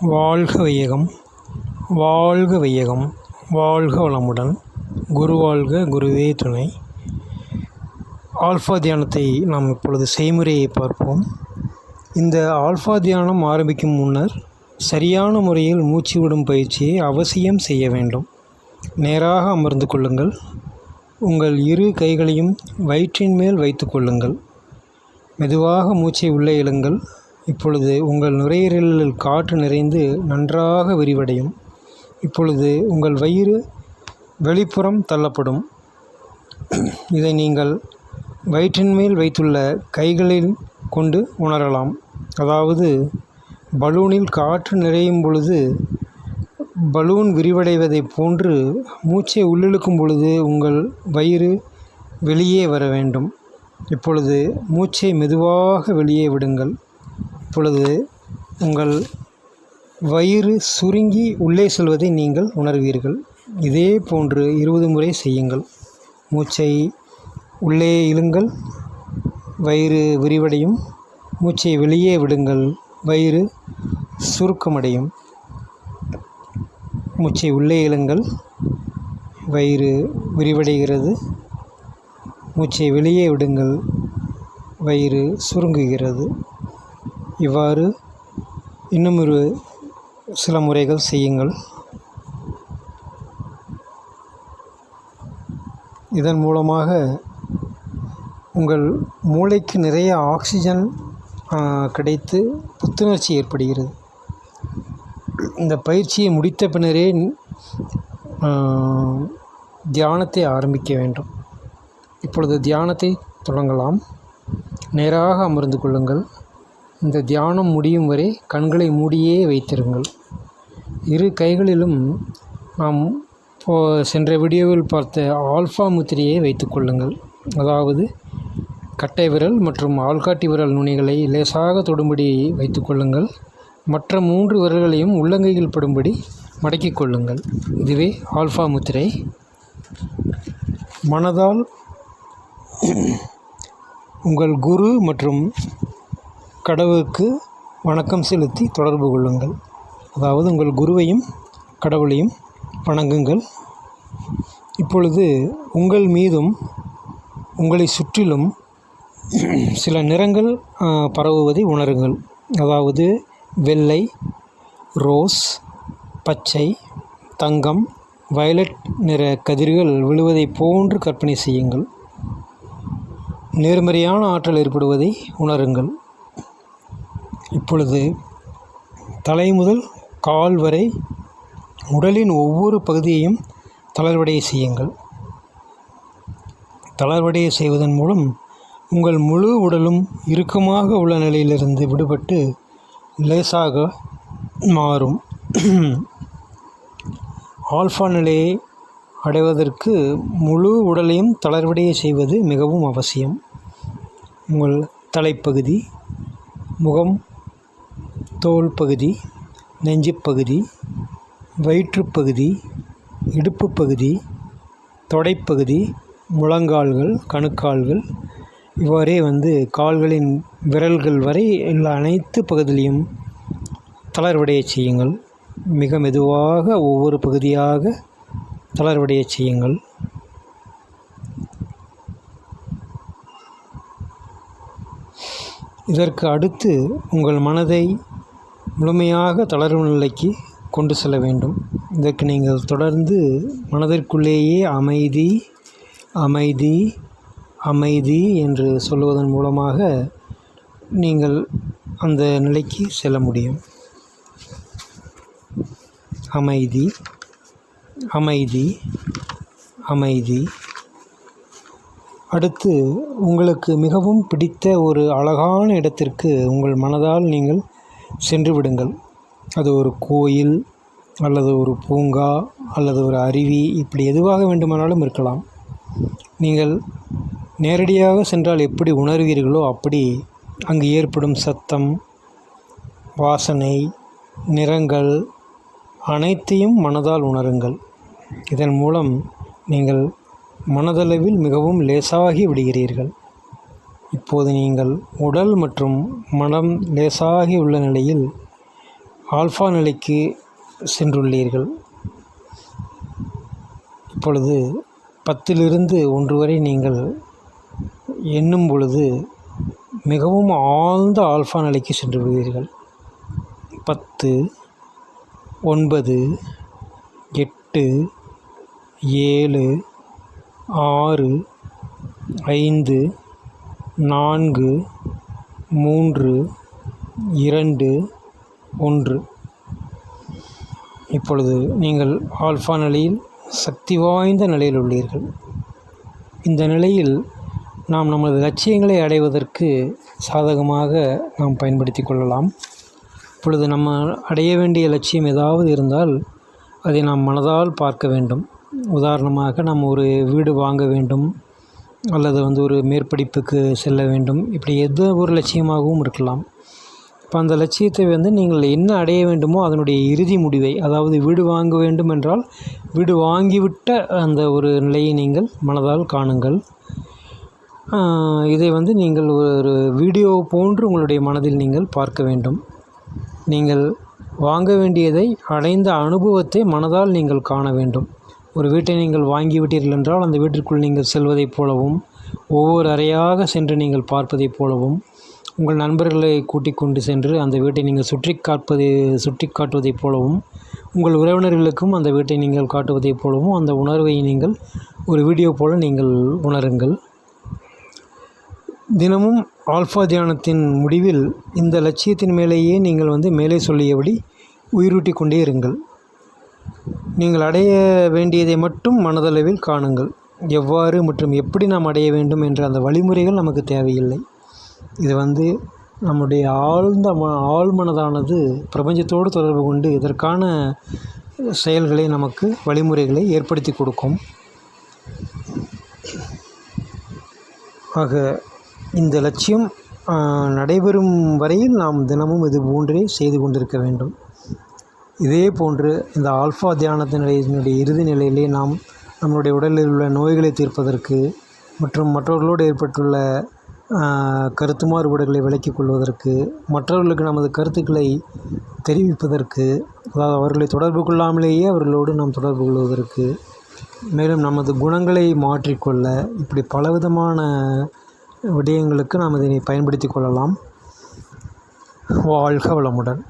வாழ்க வையகம் வாழ்க வையகம் வாழ்க வளமுடன். குரு வாழ்க குருவே துணை. ஆல்ஃபா தியானத்தை நாம் இப்பொழுது செய்முறையை பார்ப்போம். இந்த ஆல்ஃபா தியானம் ஆரம்பிக்கும் முன்னர் சரியான முறையில் மூச்சு விடும் பயிற்சியை அவசியம் செய்ய வேண்டும். நேராக அமர்ந்து கொள்ளுங்கள். உங்கள் இரு கைகளையும் வயிற்றின் மேல் வைத்து கொள்ளுங்கள். மெதுவாக மூச்சை உள்ளே இழுங்கள். இப்பொழுது உங்கள் நுரையீரலில் காற்று நிறைந்து நன்றாக விரிவடையும். இப்பொழுது உங்கள் வயிறு வெளிப்புறம் தள்ளப்படும். இதை நீங்கள் வயிற்றின் மேல் வைத்துள்ள கைகளில் கொண்டு உணரலாம். அதாவது பலூனில் காற்று நிறையும் பொழுது பலூன் விரிவடைவதைப் போன்று மூச்சை உள்ளிழுக்கும் பொழுது உங்கள் வயிறு வெளியே வர வேண்டும். இப்பொழுது மூச்சை மெதுவாக வெளியே விடுங்கள். இப்பொழுது உங்கள் வயிறு சுருங்கி உள்ளே செல்வதை நீங்கள் உணர்வீர்கள். இதே போன்று இருபது முறை செய்யுங்கள். மூச்சை உள்ளே இழுங்கள். வயிறு விரிவடையும். மூச்சை வெளியே விடுங்கள். வயிறு சுருக்கமடையும். மூச்சை உள்ளே இழுங்கள். வயிறு விரிவடைகிறது. மூச்சை வெளியே விடுங்கள். வயிறு சுருங்குகிறது. இவ்வாறு இன்னும் ஒரு சில முறைகள் செய்யுங்கள். இதன் மூலமாக உங்கள் மூளைக்கு நிறைய ஆக்சிஜன் கிடைத்து புத்துணர்ச்சி ஏற்படுகிறது. இந்த பயிற்சியை முடித்த பின்னரே தியானத்தை ஆரம்பிக்க வேண்டும். இப்பொழுது தியானத்தை தொடங்கலாம். நேராக அமர்ந்து கொள்ளுங்கள். இந்த தியானம் முடியும் வரை கண்களை மூடியே வைத்திருங்கள். இரு கைகளிலும் நாம் போ சென்ற வீடியோவில் பார்த்த ஆல்ஃபா முத்திரையை வைத்துக்கொள்ளுங்கள் அதாவது கட்டை விரல் மற்றும் ஆள்காட்டி விரல் நுனிகளை லேசாக தொடும்படி வைத்துக்கொள்ளுங்கள் மற்ற மூன்று விரல்களையும் உள்ளங்கையில் படும்படி மடக்கிக் கொள்ளுங்கள். இதுவே ஆல்ஃபா முத்திரை. மனதால் உங்கள் குரு மற்றும் கடவுளுக்கு வணக்கம் செலுத்தி தொடர்பு கொள்ளுங்கள். அதாவது உங்கள் குருவையும் கடவுளையும் வணங்குங்கள். இப்பொழுது உங்கள் மீதும் உங்களை சுற்றிலும் சில நிறங்கள் பரவுவதை உணருங்கள். அதாவது வெள்ளை ரோஸ் பச்சை தங்கம் வயலட் நிற கதிர்கள் விழுவதைப் போன்று கற்பனை செய்யுங்கள். நேர்மறையான ஆற்றல் ஏற்படுவதை உணருங்கள். இப்பொழுது தலை முதல் கால் வரை உடலின் ஒவ்வொரு பகுதியையும் தளர்வடைய செய்யுங்கள். தளர்வடைய செய்வதன் மூலம் உங்கள் முழு உடலும் இறுக்கமாக உள்ள நிலையிலிருந்து விடுபட்டு லேசாக மாறும். ஆல்ஃபா நிலையை அடைவதற்கு முழு உடலையும் தளர்வடைய செய்வது மிகவும் அவசியம். உங்கள் தலைப்பகுதி முகம் தோல் பகுதி நெஞ்சுப்பகுதி வயிற்றுப்பகுதி இடுப்பு பகுதி தொடைப்பகுதி முழங்கால்கள் கணுக்கால்கள் இவ்வாறே வந்து கால்களின் விரல்கள் வரை உள்ள அனைத்து பகுதியிலையும் தளர்வடைய செய்யுங்கள். மிக மெதுவாக ஒவ்வொரு பகுதியாக தளர்வடைய செய்யுங்கள். இதற்கு அடுத்து உங்கள் மனதை முழுமையாக தளர்வு நிலைக்கு கொண்டு செல்ல வேண்டும். இதற்கு நீங்கள் தொடர்ந்து மனதிற்குள்ளேயே அமைதி அமைதி அமைதி என்று சொல்லுவதன் மூலமாக நீங்கள் அந்த நிலைக்கு செல்ல முடியும். அமைதி அமைதி அமைதி. அடுத்து உங்களுக்கு மிகவும் பிடித்த ஒரு அழகான இடத்திற்கு உங்கள் மனதால் நீங்கள் சென்று விடுங்கள் அது ஒரு கோயில் அல்லது ஒரு பூங்கா அல்லது ஒரு அருவி இப்படி எதுவாக வேண்டுமானாலும் இருக்கலாம். நீங்கள் நேரடியாக சென்றால் எப்படி உணர்வீர்களோ அப்படி அங்கு ஏற்படும் சத்தம் வாசனை நிறங்கள் அனைத்தையும் மனதால் உணருங்கள். இதன் மூலம் நீங்கள் மனதளவில் மிகவும் லேசாகி விடுகிறீர்கள். இப்போது நீங்கள் உடல் மற்றும் மனம் லேசாகி உள்ள நிலையில் ஆல்ஃபா நிலைக்கு சென்றுள்ளீர்கள். இப்பொழுது பத்திலிருந்து ஒன்று வரை நீங்கள் எண்ணும் பொழுது மிகவும் ஆழ்ந்த ஆல்ஃபா நிலைக்கு சென்று விடுவீர்கள். பத்து ஒன்பது எட்டு ஏழு ஆறு ஐந்து நான்கு மூன்று இரண்டு ஒன்று. இப்பொழுது நீங்கள் ஆல்ஃபா நிலையில் சக்தி வாய்ந்த நிலையில் உள்ளீர்கள். இந்த நிலையில் நாம் நமது லட்சியங்களை அடைவதற்கு சாதகமாக நாம் பயன்படுத்தி கொள்ளலாம். இப்பொழுது நம்ம அடைய வேண்டிய லட்சியம் ஏதாவது இருந்தால் அதை நாம் மனதால் பார்க்க வேண்டும். உதாரணமாக நாம் ஒரு வீடு வாங்க வேண்டும். அல்லது வந்து ஒரு மேற்படிப்புக்கு செல்ல வேண்டும். இப்படி எந்த ஒரு லட்சியமாகவும் இருக்கலாம். இப்போ அந்த லட்சியத்தை வந்து நீங்கள் என்ன அடைய வேண்டுமோ அதனுடைய இறுதி முடிவை அதாவது வீடு வாங்க வேண்டும் என்றால் வீடு வாங்கிவிட்ட அந்த ஒரு நிலையை நீங்கள் மனதால் காணுங்கள். இதை வந்து நீங்கள் ஒரு வீடியோ போன்று உங்களுடைய மனதில் நீங்கள் பார்க்க வேண்டும். நீங்கள் வாங்க வேண்டியதை அடைந்த அனுபவத்தை மனதால் நீங்கள் காண வேண்டும். ஒரு வீட்டை நீங்கள் வாங்கிவிட்டீர்கள் என்றால் அந்த வீட்டிற்குள் நீங்கள் செல்வதைப் போலவும் ஒவ்வொரு அறையாக சென்று நீங்கள் பார்ப்பதைப் போலவும் உங்கள் நண்பர்களை கூட்டிக் கொண்டு சென்று அந்த வீட்டை நீங்கள் சுற்றி காட்பதை சுற்றி காட்டுவதைப் போலவும் உங்கள் உறவினர்களுக்கும் அந்த வீட்டை நீங்கள் காட்டுவதைப் போலவும் அந்த உணர்வை நீங்கள் ஒரு வீடியோ போல நீங்கள் உணருங்கள். தினமும் ஆல்ஃபா தியானத்தின் முடிவில் இந்த லட்சியத்தின் மேலேயே நீங்கள் வந்து மேலே சொல்லியபடி உயிரூட்டி கொண்டே இருங்கள். நீங்கள் அடைய வேண்டியதை மட்டும் மனதளவில் காணுங்கள். எவ்வாறு மற்றும் எப்படி நாம் அடைய வேண்டும் என்ற அந்த வழிமுறைகள் நமக்கு தேவையில்லை. இது வந்து நம்முடைய ஆழ்ந்த ம ஆழ்மனதானது பிரபஞ்சத்தோடு தொடர்பு கொண்டு இதற்கான செயல்களை நமக்கு வழிமுறைகளை ஏற்படுத்தி கொடுக்கும். ஆக இந்த லட்சியம் நடைபெறும் வரையில் நாம் தினமும் இது போன்றே செய்து கொண்டிருக்க வேண்டும். இதே போன்று இந்த ஆல்ஃபா தியானத்தினுடைய இறுதி நிலையிலே நாம் நம்மளுடைய உடலில் உள்ள நோய்களை தீர்ப்பதற்கு மற்றும் மற்றவர்களோடு ஏற்பட்டுள்ள கருத்து மாறுபாடுகளை விளக்கிக் கொள்வதற்கு மற்றவர்களுக்கு நமது கருத்துக்களை தெரிவிப்பதற்கு அதாவது அவர்களை தொடர்பு கொள்ளாமலேயே அவர்களோடு நாம் தொடர்பு கொள்வதற்கு மேலும் நமது குணங்களை மாற்றிக்கொள்ள இப்படி பலவிதமான விடயங்களுக்கு நாம் இதனை பயன்படுத்தி கொள்ளலாம். வாழ்க வளமுடன்.